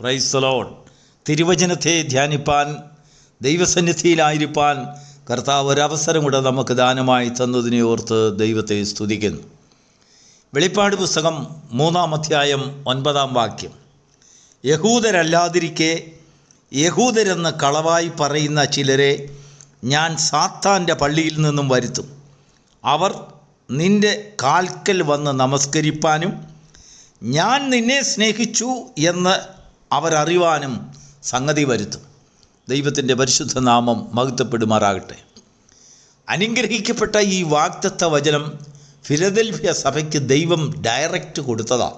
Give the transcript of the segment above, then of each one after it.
പ്രൈസലോൺ തിരുവചനത്തെ ധ്യാനിപ്പാൻ ദൈവസന്നിധിയിലായിരിക്കാൻ കർത്താവ് ഒരവസരം കൂടെ നമുക്ക് ദാനമായി തന്നതിനെ ഓർത്ത് ദൈവത്തെ സ്തുതിക്കുന്നു. വെളിപ്പാട് പുസ്തകം മൂന്നാം അധ്യായം ഒൻപതാം വാക്യം. യഹൂദരല്ലാതിരിക്കെ യഹൂദരെന്ന് കളവായി പറയുന്ന ചിലരെ ഞാൻ സാത്താന്റെ പള്ളിയിൽ നിന്നും വരുത്തും. അവർ നിന്റെ കാൽക്കൽ വന്ന് നമസ്കരിപ്പാനും ഞാൻ നിന്നെ സ്നേഹിച്ചു എന്ന് അവരറിവാനും സംഗതി വരുത്തും. ദൈവത്തിന്റെ പരിശുദ്ധ നാമം മഹത്വപ്പെടുമാറാകട്ടെ. അനുഗ്രഹിക്കപ്പെട്ട ഈ വാക്തത്വ വചനം ഫിലദൽഫിയ സഭയ്ക്ക് ദൈവം ഡയറക്റ്റ് കൊടുത്തതാണ്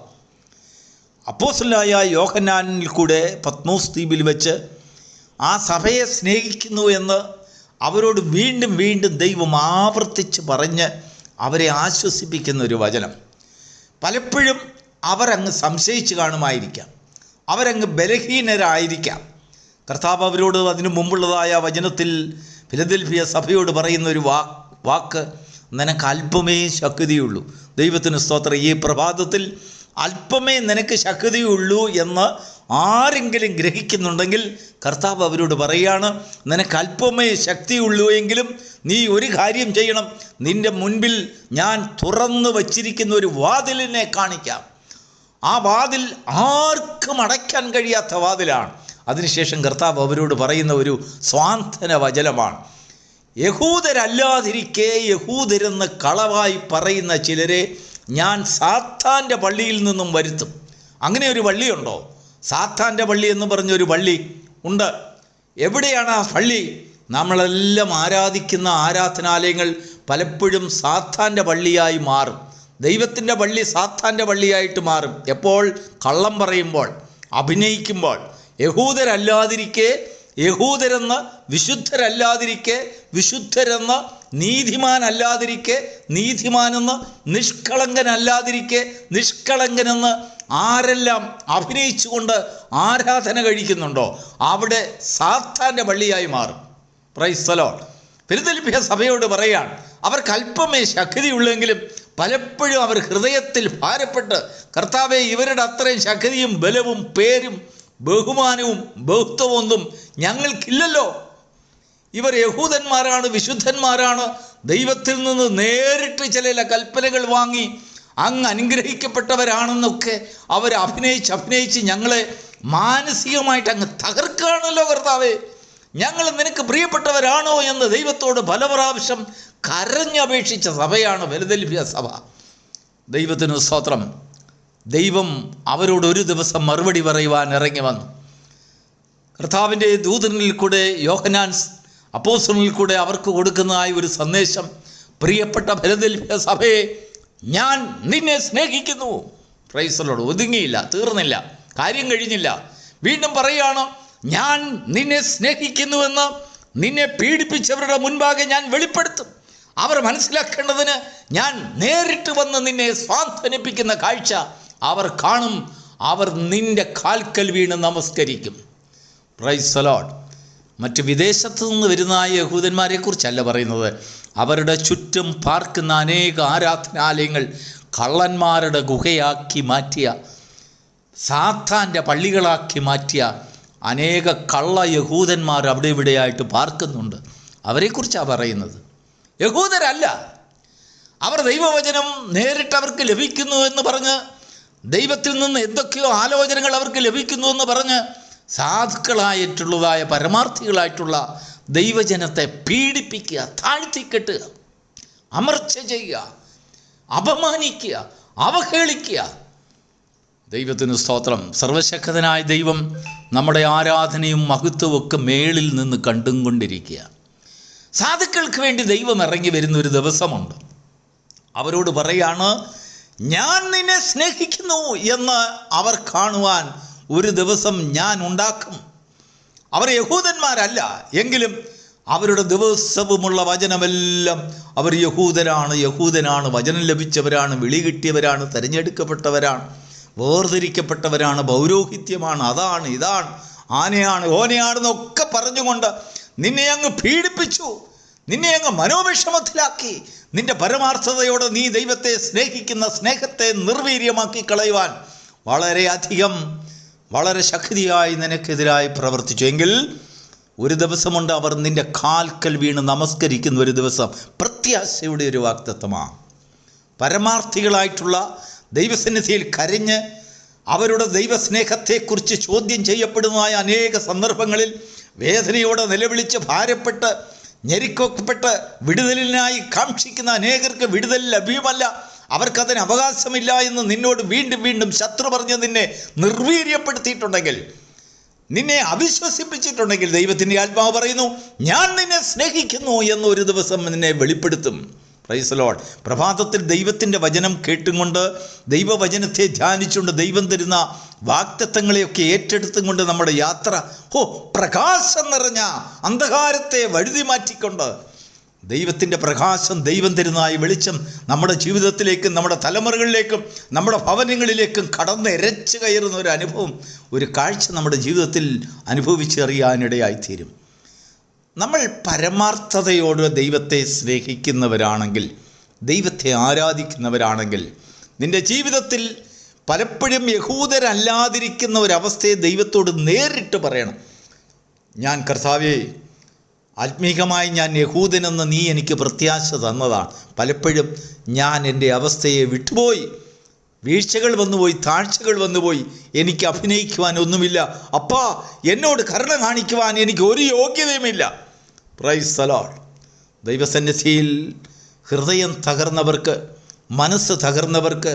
അപ്പോസലായ യോഹന്നാനിൽ കൂടെ പത്മോസ് ദ്വീപിൽ വെച്ച് ആ സഭയെ സ്നേഹിക്കുന്നു എന്ന് അവരോട് വീണ്ടും വീണ്ടും ദൈവം ആവർത്തിച്ച് പറഞ്ഞ് അവരെ ആശ്വസിപ്പിക്കുന്ന ഒരു വചനം. പലപ്പോഴും അവരങ്ങ് സംശയിച്ച് കാണുമായിരിക്കാം. അവരങ്ങ് ബലഹീനരായിരിക്കാം. കർത്താവ് അവരോട് അതിനു മുമ്പുള്ളതായ വചനത്തിൽ ഫിലദൽഫിയ സഭയോട് പറയുന്ന ഒരു വാ വാക്ക് നിനക്ക് അല്പമേ ശക്തിയുള്ളൂ. ദൈവത്തിന് സ്തോത്രം. ഈ പ്രഭാതത്തിൽ അല്പമേ നിനക്ക് ശക്തിയുള്ളൂ എന്ന് ആരെങ്കിലും ഗ്രഹിക്കുന്നുണ്ടെങ്കിൽ കർത്താവ് അവരോട് പറയുകയാണ് നിനക്ക് അല്പമേ ശക്തിയുള്ളൂ എങ്കിലും നീ ഒരു കാര്യം ചെയ്യണം. നിന്റെ മുൻപിൽ ഞാൻ തുറന്നു വച്ചിരിക്കുന്ന ഒരു വാതിലിനെ കാണിക്കാം. ആ വാതിൽ ആർക്കും അടയ്ക്കാൻ കഴിയാത്ത വാതിലാണ്. അതിനുശേഷം കർത്താവ് അവരോട് പറയുന്ന ഒരു സ്വാന്തന വചനമാണ്. യഹൂദരല്ലാതിരിക്കെ യഹൂദരെന്ന് കളവായി പറയുന്ന ചിലരെ ഞാൻ സാത്താന്റെ പള്ളിയിൽ നിന്നും വരുത്തും. അങ്ങനെ ഒരു പള്ളിയുണ്ടോ? സാത്താന്റെ പള്ളി എന്ന് പറഞ്ഞൊരു പള്ളി ഉണ്ട്. എവിടെയാണ് ആ പള്ളി? നമ്മളെല്ലാം ആരാധിക്കുന്ന ആരാധനാലയങ്ങൾ പലപ്പോഴും സാത്താന്റെ പള്ളിയായി മാറും. ദൈവത്തിന്റെ പള്ളി സാത്താന്റെ പള്ളിയായിട്ട് മാറും. എപ്പോൾ? കള്ളം പറയുമ്പോൾ അഭിനയിക്കുമ്പോൾ. യഹൂദരല്ലാതിരിക്കെ യഹൂദരെന്ന് വിശുദ്ധരല്ലാതിരിക്കെ വിശുദ്ധരെന്ന് നീതിമാനല്ലാതിരിക്കെ നീതിമാനെന്ന് നിഷ്കളങ്കനല്ലാതിരിക്കെ നിഷ്കളങ്കനെന്ന് ആരെല്ലാം അഭിനയിച്ചുകൊണ്ട് ആരാധന കഴിക്കുന്നുണ്ടോ അവിടെ സാത്താന്റെ പള്ളിയായി മാറും. പ്രൈസ്തലോ പെരുതലിപ്പിയ സഭയോട് പറയുകയാണ് അവർക്ക് അല്പമേ ശക്തിയുള്ളെങ്കിലും പലപ്പോഴും അവർ ഹൃദയത്തിൽ ഭാരപ്പെട്ട് കർത്താവെ ഇവരുടെ അത്രയും ശക്തിയും ബലവും പേരും ബഹുമാനവും ബഹുത്വമൊന്നും ഞങ്ങൾക്കില്ലല്ലോ. ഇവർ യഹൂദന്മാരാണ് വിശുദ്ധന്മാരാണ്. ദൈവത്തിൽ നിന്ന് നേരിട്ട് ചില കൽപ്പനകൾ വാങ്ങി അങ്ങ് അനുഗ്രഹിക്കപ്പെട്ടവരാണെന്നൊക്കെ അവർ അഭിനയിച്ച് അഭിനയിച്ച് ഞങ്ങളെ മാനസികമായിട്ട് അങ്ങ് തകർക്കുകയാണല്ലോ കർത്താവേ. ഞങ്ങൾ നിനക്ക് പ്രിയപ്പെട്ടവരാണോ എന്ന് ദൈവത്തോട് പല പ്രാവശ്യം കരഞ്ഞപേക്ഷിച്ച സഭയാണ് ഫിലദൽഫിയ സഭ. ദൈവത്തിനു സ്തോത്രം. ദൈവം അവരോട് ഒരു ദിവസം മറുപടി പറയുവാൻ ഇറങ്ങി വന്നു. കർത്താവിന്റെ ദൂതനിൽ കൂടെ യോഹനാൻ അപ്പോസനിൽ കൂടെ അവർക്ക് കൊടുക്കുന്നതായ ഒരു സന്ദേശം പ്രിയപ്പെട്ട ഫിലദൽഫിയ സഭയെ ഞാൻ നിന്നെ സ്നേഹിക്കുന്നു. പ്രൈസലോട് ഒതുങ്ങിയില്ല തീർന്നില്ല കാര്യം കഴിഞ്ഞില്ല. വീണ്ടും പറയുകയാണ് ഞാൻ നിന്നെ സ്നേഹിക്കുന്നുവെന്ന് നിന്നെ പീഡിപ്പിച്ചവരുടെ മുൻപാകെ ഞാൻ വെളിപ്പെടുത്തും. അവർ മനസ്സിലാക്കേണ്ടതിന് ഞാൻ നേരിട്ട് വന്ന് നിന്നെ സ്വാന്തനിപ്പിക്കുന്ന കാഴ്ച അവർ കാണും. അവർ നിന്റെ കാൽക്കൽ വീണ് നമസ്കരിക്കും. പ്രൈസ് അലോഡ് മറ്റ് വിദേശത്തു നിന്ന് വരുന്ന യഹൂദന്മാരെ കുറിച്ചല്ല പറയുന്നത്. അവരുടെ ചുറ്റും പാർക്കുന്ന അനേക ആരാധനാലയങ്ങൾ കള്ളന്മാരുടെ ഗുഹയാക്കി മാറ്റിയ സാത്താന്റെ പള്ളികളാക്കി മാറ്റിയ അനേക കള്ള യഹൂദന്മാർ അവിടെ ഇവിടെയായിട്ട് പാർക്കുന്നുണ്ട്. അവരെക്കുറിച്ചാണ് പറയുന്നത്? യഹൂദരല്ല. അവർ ദൈവവചനം നേരിട്ട് അവർക്ക് ലഭിക്കുന്നു എന്ന് പറഞ്ഞ് ദൈവത്തിൽ നിന്ന് എന്തൊക്കെയോ ആലോചനകൾ അവർക്ക് ലഭിക്കുന്നു എന്ന് പറഞ്ഞ് സാധുക്കളായിട്ടുള്ളതായ പരമാർത്ഥികളായിട്ടുള്ള ദൈവജനത്തെ പീഡിപ്പിക്കുക താഴ്ത്തിക്കെട്ടുക അമർച്ച ചെയ്യുക അപമാനിക്കുക അവഹേളിക്കുക. ദൈവത്തിന് സ്തോത്രം. സർവശക്തനായ ദൈവം നമ്മുടെ ആരാധനയും മഹത്വമൊക്കെ മേളിൽ നിന്ന് കണ്ടും കൊണ്ടിരിക്കുക. സാധുക്കൾക്ക് വേണ്ടി ദൈവം ഇറങ്ങി വരുന്ന ഒരു ദിവസമുണ്ട്. അവരോട് പറയാണ് ഞാൻ നിന്നെ സ്നേഹിക്കുന്നു എന്ന് അവർ കാണുവാൻ ഒരു ദിവസം ഞാൻ ഉണ്ടാക്കും. അവർ യഹൂദന്മാരല്ല എങ്കിലും അവരുടെ ദിവസവുമുള്ള വചനമെല്ലാം അവർ യഹൂദരാണ് യഹൂദനാണ് വചനം ലഭിച്ചവരാണ് വിളി കിട്ടിയവരാണ് തിരഞ്ഞെടുക്കപ്പെട്ടവരാണ് വേർതിരിക്കപ്പെട്ടവരാണ് പൗരോഹിത്യമാണ് അതാണ് ഇതാണ് ആനയാണ് ഓനയാണെന്നൊക്കെ പറഞ്ഞുകൊണ്ട് നിന്നെ അങ്ങ് പീഡിപ്പിച്ചു. നിന്നെ അങ്ങ് മനോവിഷമത്തിലാക്കി. നിന്റെ പരമാർത്ഥതയോട് നീ ദൈവത്തെ സ്നേഹിക്കുന്ന സ്നേഹത്തെ നിർവീര്യമാക്കി കളയുവാൻ വളരെയധികം വളരെ ശക്തിയായി നിനക്കെതിരായി പ്രവർത്തിച്ചു. എങ്കിൽ ഒരു ദിവസമുണ്ട് അവർ നിന്റെ കാൽക്കൽ വീണ് നമസ്കരിക്കുന്ന ഒരു ദിവസം പ്രത്യാശയുടെ ഒരു വാക്തത്വമാണ് പരമാർത്ഥികളായിട്ടുള്ള ദൈവസന്നിധിയിൽ കരഞ്ഞ് അവരുടെ ദൈവസ്നേഹത്തെക്കുറിച്ച് ചോദ്യം ചെയ്യപ്പെടുന്നതായ അനേക സന്ദർഭങ്ങളിൽ വേദനയോടെ നിലവിളിച്ച് ഭാരപ്പെട്ട് ഞെരുക്കപ്പെട്ട് വിടുതലിനായി കാക്ഷിക്കുന്ന അനേകർക്ക് വിടുതൽ ലഭ്യമല്ല. അവർക്കതിന് അവകാശമില്ല എന്ന് നിന്നോട് വീണ്ടും വീണ്ടും ശത്രു പറഞ്ഞ് നിന്നെ നിർവീര്യപ്പെടുത്തിയിട്ടുണ്ടെങ്കിൽ നിന്നെ അവിശ്വസിപ്പിച്ചിട്ടുണ്ടെങ്കിൽ ദൈവത്തിന്റെ ആത്മാവ് പറയുന്നു ഞാൻ നിന്നെ സ്നേഹിക്കുന്നു എന്നൊരു ദിവസം നിന്നെ വെളിപ്പെടുത്തും. പ്രൈസ് ലോഡ് പ്രഭാതത്തിൽ ദൈവത്തിന്റെ വചനം കേട്ടുകൊണ്ട് ദൈവവചനത്തെ ധ്യാനിച്ചുകൊണ്ട് ദൈവം തരുന്ന വാക്തത്വങ്ങളെയൊക്കെ ഏറ്റെടുത്തും കൊണ്ട് നമ്മുടെ യാത്ര ഓ പ്രകാശം നിറഞ്ഞ അന്ധകാരത്തെ വഴുതി മാറ്റിക്കൊണ്ട് ദൈവത്തിന്റെ പ്രകാശം ദൈവം തരുന്നതായി വെളിച്ചം നമ്മുടെ ജീവിതത്തിലേക്കും നമ്മുടെ തലമുറകളിലേക്കും നമ്മുടെ ഭവനങ്ങളിലേക്കും കടന്ന് എരച്ചു കയറുന്ന ഒരു അനുഭവം ഒരു കാഴ്ച നമ്മുടെ ജീവിതത്തിൽ അനുഭവിച്ചറിയാനിടയായിത്തീരും. നമ്മൾ പരമാർത്ഥതയോട് ദൈവത്തെ സ്നേഹിക്കുന്നവരാണെങ്കിൽ ദൈവത്തെ ആരാധിക്കുന്നവരാണെങ്കിൽ നിന്റെ ജീവിതത്തിൽ പലപ്പോഴും യഹൂദരല്ലാതിരിക്കുന്ന ഒരവസ്ഥയെ ദൈവത്തോട് നേരിട്ട് പറയണം. ഞാൻ കർത്താവേ ആത്മീകമായി ഞാൻ യഹൂദനെന്ന് നീ എനിക്ക് പ്രത്യാശ തന്നതാണ്. പലപ്പോഴും ഞാൻ എന്റെ അവസ്ഥയെ വിട്ടുപോയി. വീഴ്ചകൾ വന്നുപോയി താഴ്ചകൾ വന്നുപോയി. എനിക്ക് അഭിനയിക്കുവാൻ ഒന്നുമില്ല. അപ്പാ എന്നോട് കരുണ കാണിക്കുവാൻ എനിക്ക് ഒരു യോഗ്യതയുമില്ല. പ്രൈസ് സലോഡ് ദൈവസന്നിധിയിൽ ഹൃദയം തകർന്നവർക്ക് മനസ്സ് തകർന്നവർക്ക്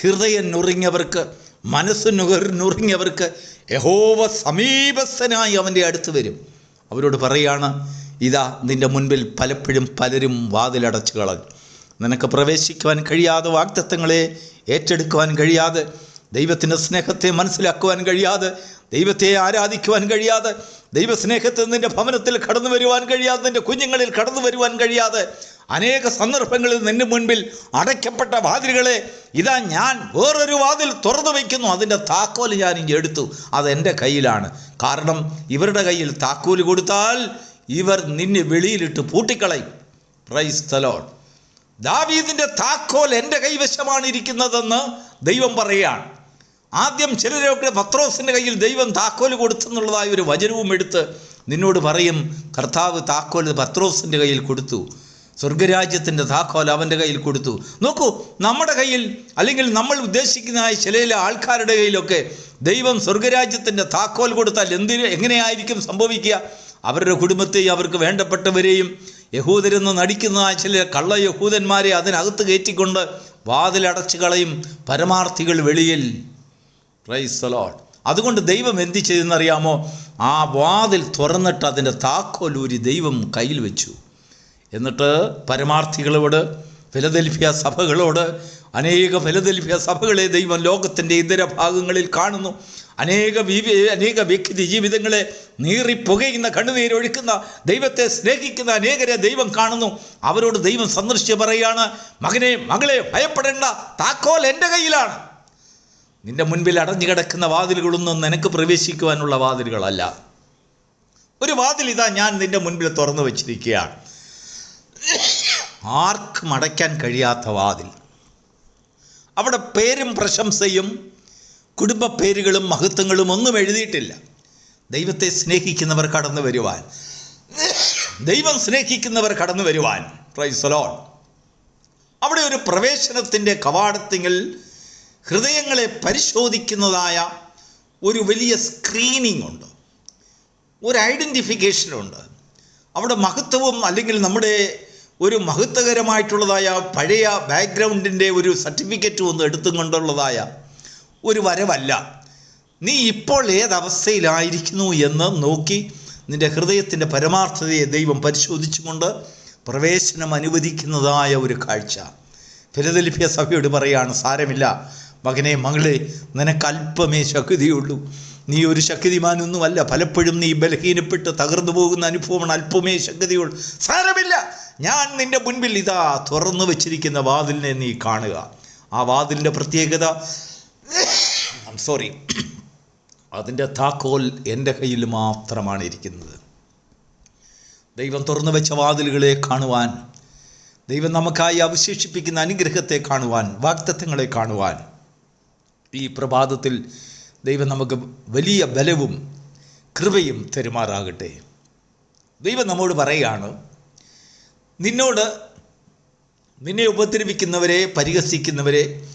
ഹൃദയം നുറുങ്ങിയവർക്ക് മനസ്സ് നുകർ നുറുങ്ങിയവർക്ക് യഹോവ സമീപസ്ഥനായി അവന്റെ അടുത്ത് വരും. അവരോട് പറയാണ് ഇതാ നിന്റെ മുൻപിൽ പലപ്പോഴും പലരും വാതിലടച്ചു കളഞ്ഞു. നിനക്ക് പ്രവേശിക്കുവാൻ കഴിയാതെ വാക്തത്വങ്ങളെ ഏറ്റെടുക്കുവാൻ കഴിയാതെ ദൈവത്തിന്റെ സ്നേഹത്തെ മനസ്സിലാക്കുവാൻ കഴിയാതെ ദൈവത്തെ ആരാധിക്കുവാൻ കഴിയാതെ ദൈവസ്നേഹത്തിൽ നിന്റെ ഭവനത്തിൽ കടന്നു വരുവാൻ കഴിയാതെ നിന്റെ കുഞ്ഞുങ്ങളിൽ കടന്നു വരുവാൻ കഴിയാതെ അനേക സന്ദർഭങ്ങളിൽ നിന്റെ മുൻപിൽ അടയ്ക്കപ്പെട്ട വാതിലുകളെ ഇതാ ഞാൻ വേറൊരു വാതിൽ തുറന്നു വയ്ക്കുന്നു. അതിന്റെ താക്കോൽ ഞാൻ ഇങ്ങനെ എടുത്തു. അത് എന്റെ കയ്യിലാണ്. കാരണം ഇവരുടെ കയ്യിൽ താക്കോൽ കൊടുത്താൽ ഇവർ നിന്നെ വെളിയിലിട്ട് പൂട്ടിക്കളയും. പ്രൈസ് തലോൺ ദാവീദിന്റെ താക്കോൽ എന്റെ കൈവശമാണ് ഇരിക്കുന്നതെന്ന് ദൈവം പറയുകയാണ്. ആദ്യം ചിലരൊക്കെ പത്രോസിന്റെ കയ്യിൽ ദൈവം താക്കോൽ കൊടുത്തെന്നുള്ളതായ ഒരു വചനവും എടുത്ത് നിന്നോട് പറയും കർത്താവ് താക്കോൽ പത്രോസിന്റെ കയ്യിൽ കൊടുത്തു സ്വർഗരാജ്യത്തിന്റെ താക്കോൽ അവന്റെ കയ്യിൽ കൊടുത്തു. നോക്കൂ നമ്മുടെ കയ്യിൽ അല്ലെങ്കിൽ നമ്മൾ ഉദ്ദേശിക്കുന്ന ചില ആൾക്കാരുടെ കയ്യിലൊക്കെ ദൈവം സ്വർഗരാജ്യത്തിന്റെ താക്കോൽ കൊടുത്താൽ എന്തിന് എങ്ങനെയായിരിക്കും സംഭവിക്കുക? അവരുടെ കുടുംബത്തെയും അവർക്ക് വേണ്ടപ്പെട്ടവരെയും യഹൂദരെന്ന് നടിക്കുന്ന ചില കള്ള യഹൂദന്മാരെ അതിനകത്ത് കയറ്റിക്കൊണ്ട് വാതിലടച്ചു കളയും പരമാർത്ഥികൾ വെളിയിൽ. ലോഡ് അതുകൊണ്ട് ദൈവം എന്ത് ചെയ്തെന്നറിയാമോ ആ വാതിൽ തുറന്നിട്ട് അതിന്റെ താക്കോലൂരി ദൈവം കയ്യിൽ വെച്ചു. എന്നിട്ട് പരമാർത്ഥികളോട് ഫിലദൽഫിയ സഭകളോട് അനേക ഫിലദൽഫിയ സഭകളെ ദൈവം ലോകത്തിന്റെ ഇതര ഭാഗങ്ങളിൽ കാണുന്നു. അനേക അനേക വ്യക്തി ജീവിതങ്ങളെ നീറി പുകയുന്ന കണ്ണുനീരൊഴുക്കുന്ന ദൈവത്തെ സ്നേഹിക്കുന്ന അനേകരെ ദൈവം കാണുന്നു. അവരോട് ദൈവം സന്ദർശിച്ച് പറയാണ് മകനെ മകളെ ഭയപ്പെടേണ്ട താക്കോൽ എന്റെ കയ്യിലാണ്. നിന്റെ മുൻപിൽ അടഞ്ഞു കിടക്കുന്ന വാതിലുകളൊന്നും നിനക്ക് പ്രവേശിക്കുവാനുള്ള വാതിലുകളല്ല. ഒരു വാതിൽ ഇതാ ഞാൻ നിന്റെ മുൻപിൽ തുറന്നു വച്ചിരിക്കുകയാണ്. ആർക്കും അടയ്ക്കാൻ കഴിയാത്ത വാതിൽ. അവിടെ പേരും പ്രശംസയും കുടുംബ പേരുകളും മഹത്വങ്ങളും ഒന്നും എഴുതിയിട്ടില്ല. ദൈവത്തെ സ്നേഹിക്കുന്നവർ കടന്നു വരുവാൻ. ദൈവം സ്നേഹിക്കുന്നവർ കടന്നു വരുവാൻ. പ്രൈസലോൺ അവിടെ ഒരു പ്രവേശനത്തിന്റെ കവാടത്തിങ്കിൽ ഹൃദയങ്ങളെ പരിശോധിക്കുന്നതായ ഒരു വലിയ സ്ക്രീനിങ് ഉണ്ട്. ഒരു ഐഡന്റിഫിക്കേഷനുണ്ട് അവിടെ മഹത്വവും അല്ലെങ്കിൽ നമ്മുടെ ഒരു മഹത്വകരമായിട്ടുള്ളതായ പഴയ ബാക്ക്ഗ്രൗണ്ടിന്റെ ഒരു സർട്ടിഫിക്കറ്റ് ഒന്ന് എടുത്തും കൊണ്ടുള്ളതായ ഒരു വരവല്ല. നീ ഇപ്പോൾ ഏതവസ്ഥയിലായിരിക്കുന്നു എന്ന് നോക്കി നിന്റെ ഹൃദയത്തിന്റെ പരമാർത്ഥതയെ ദൈവം പരിശോധിച്ചുകൊണ്ട് പ്രവേശനം അനുവദിക്കുന്നതായ ഒരു കാഴ്ച. ഫിലദൽഫിയ സഭയോട് പറയാണ് സാരമില്ല. മകനെ മകളെ നിനക്കല്പമേ ശക്തിയുള്ളൂ. നീ ഒരു ശക്തിമാനൊന്നുമല്ല. പലപ്പോഴും നീ ബലഹീനപ്പെട്ട് തകർന്നു പോകുന്ന അനുഭവമാണ് അല്പമേ ശക്തിയുള്ളൂ. സാരമില്ല. ഞാൻ നിന്റെ മുൻപിൽ ഇതാ തുറന്നു വെച്ചിരിക്കുന്ന വാതിലിനെ നീ കാണുക. ആ വാതിലിന്റെ പ്രത്യേകത സോറി അതിന്റെ താക്കോൽ എന്റെ കയ്യിൽ മാത്രമാണ് ഇരിക്കുന്നത്. ദൈവം തുറന്നു വെച്ച വാതിലുകളെ കാണുവാൻ ദൈവം നമുക്കായി അവശേഷിപ്പിക്കുന്ന അനുഗ്രഹത്തെ കാണുവാൻ വാക്തത്വങ്ങളെ കാണുവാൻ ഈ പ്രഭാതത്തിൽ ദൈവം നമുക്ക് വലിയ ബലവും കൃപയും തെരുമാറാകട്ടെ. ദൈവം നമ്മോട് പറയുകയാണ് നിന്നോട് നിന്നെ ഉപദ്രവിക്കുന്നവരെ പരിഹസിക്കുന്നവരെ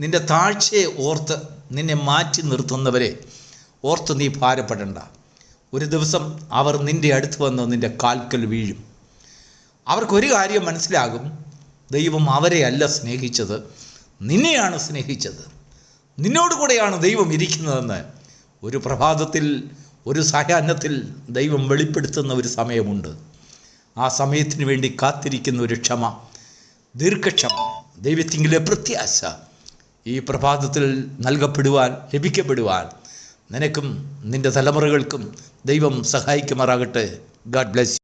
നിന്റെ താഴ്ചയെ ഓർത്ത് നിന്നെ മാറ്റി നിർത്തുന്നവരെ ഓർത്ത് നീ ഭാരപ്പെടണ്ട. ഒരു ദിവസം അവർ നിന്റെ അടുത്ത് വന്ന് നിന്റെ കാൽക്കൽ വീഴും. അവർക്കൊരു കാര്യം മനസ്സിലാകും ദൈവം അവരെ അല്ല സ്നേഹിച്ചത് നിന്നെയാണ് സ്നേഹിച്ചത്. നിന്നോട് കൂടെയാണ് ദൈവം ഇരിക്കുന്നതെന്ന് ഒരു പ്രഭാതത്തിൽ ഒരു സായാഹ്നത്തിൽ ദൈവം വെളിപ്പെടുത്തുന്ന ഒരു സമയമുണ്ട്. ആ സമയത്തിന് വേണ്ടി കാത്തിരിക്കുന്ന ഒരു ക്ഷമ ദീർഘക്ഷമ ദൈവത്തിങ്കിലെ പ്രത്യാശ ഈ പ്രഭാതത്തിൽ നൽകപ്പെടുവാൻ ലഭിക്കപ്പെടുവാൻ നിനക്കും നിന്റെ തലമുറകൾക്കും ദൈവം സഹായിക്കുമാറാകട്ടെ. God bless